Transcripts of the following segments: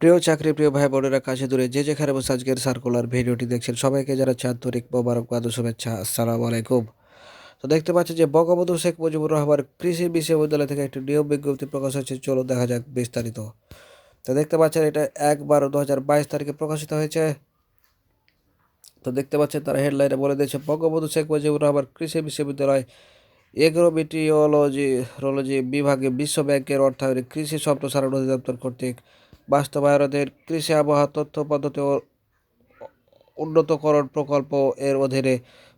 প্রিয় চাকরি, প্রিয় ভাই বোনেরা, কাছে দূরে যে যেখানে বসে আজকের সার্কুলার ভিডিওটি দেখছেন সবাইকে যারা আন্তরিক মোবারকবাদ ও শুভেচ্ছা। আসসালামু আলাইকুম। তো দেখতে পাচ্ছেন যে বঙ্গবন্ধু শেখ মুজিবুর রহমান কৃষি বিশ্ববিদ্যালয় থেকে একটি নিয়োগ বিজ্ঞপ্তি প্রকাশ হয়েছে। চলো দেখা যাক বিস্তারিত। তো দেখতে পাচ্ছেন এটা এক বারো দু হাজার বাইশ তারিখে প্রকাশিত হয়েছে। তো দেখতে পাচ্ছেন তারা হেডলাইনে বলে দিয়েছে, বঙ্গবন্ধু শেখ মুজিবুর রহমান কৃষি বিশ্ববিদ্যালয় এগ্রোমিটিওলজি রোলজি বিভাগে বিশ্ব ব্যাংকের অর্থায়নে কৃষি সম্প্রসারণ অধিদপ্তর কর্তৃক বাস্তবায়নের কৃষি আবহাওয়া তথ্য পদ্ধতি ও উন্নতকরণ প্রকল্প এর অধীনে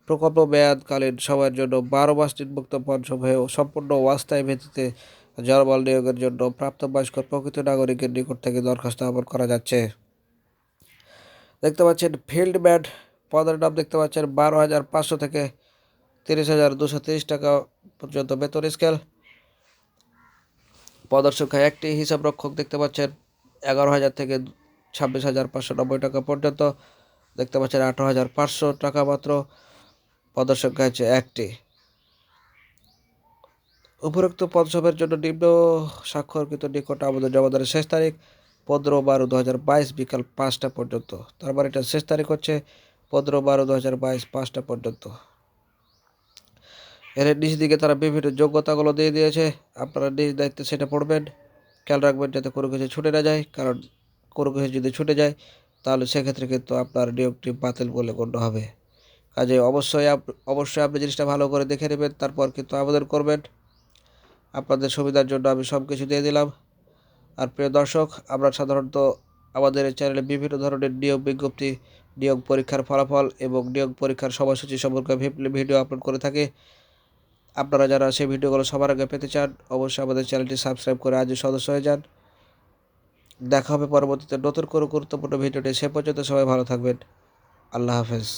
প্রকল্প মেয়াদকালীন সময়ের জন্য বারো মাস নির্মুক্ত পঞ্চমে সম্পূর্ণ অস্থায়ী ভিত্তিতে জনবল নিয়োগের জন্য প্রাপ্তবয়স্ক প্রকৃত নাগরিকের নিকট থেকে দরখাস্ত আহ্বান করা যাচ্ছে। দেখতে পাচ্ছেন, ফিল্ড ম্যান পদের নাম দেখতে পাচ্ছেন, বারো হাজার পাঁচশো থেকে তিরিশ হাজার দুশো তিরিশ টাকা পর্যন্ত বেতন স্কেল। পদের সংখ্যা একটি হিসাব রক্ষক দেখতে পাচ্ছেন এগারো হাজার থেকে ছাব্বিশ হাজার পাঁচশো নব্বই টাকা পর্যন্ত। দেখতে পাচ্ছেন আঠারো হাজার পাঁচশো টাকা মাত্র। পদের সংখ্যা হচ্ছে একটি। উপরোক্ত পদসবের জন্য নিম্ন স্বাক্ষরকৃত নিকট আমাদের জমাদানের শেষ তারিখ পনেরো বারো দু হাজার বাইশ বিকাল পাঁচটা পর্যন্ত। তার মানে এটার শেষ তারিখ হচ্ছে পনেরো বারো দু হাজার বাইশ পাঁচটা পর্যন্ত। এর নিচ দিকে তারা বিভিন্ন যোগ্যতাগুলো দিয়ে দিয়েছে। আপনারা নিজ দায়িত্বে সেটা পড়বেন। খেয়াল রাখবেন যাতে কোনো কিছু ছুটে না যায়। কারণ কোনো কিছু যদি ছুটে যায়, তাহলে সেক্ষেত্রে কিন্তু আপনার নিয়োগটি বাতিল বলে গণ্য হবে। কাজে অবশ্যই অবশ্যই আপনি জিনিসটা ভালো করে দেখে নেবেন, তারপর কিন্তু আবেদন করবেন। আপনাদের সুবিধার জন্য আমি সব কিছু দিয়ে দিলাম। আর প্রিয় দর্শক, আমরা সাধারণত আমাদের চ্যানেলে বিভিন্ন ধরনের নিয়োগ বিজ্ঞপ্তি, নিয়োগ পরীক্ষার ফলাফল এবং নিয়োগ পরীক্ষার সময়সূচি সম্পর্কে ভিডিও আপলোড করে থাকি। আপনারা যারা সেই ভিডিওগুলো সবার আগে পেতে চান, অবশ্যই আমাদের চ্যানেলটি সাবস্ক্রাইব করে আজও সদস্য হয়ে যান। দেখা হবে পরবর্তীতে নতুন করে গুরুত্বপূর্ণ ভিডিওটি সে পর্যন্ত সবাই ভালো থাকবেন। আল্লাহ হাফেজ।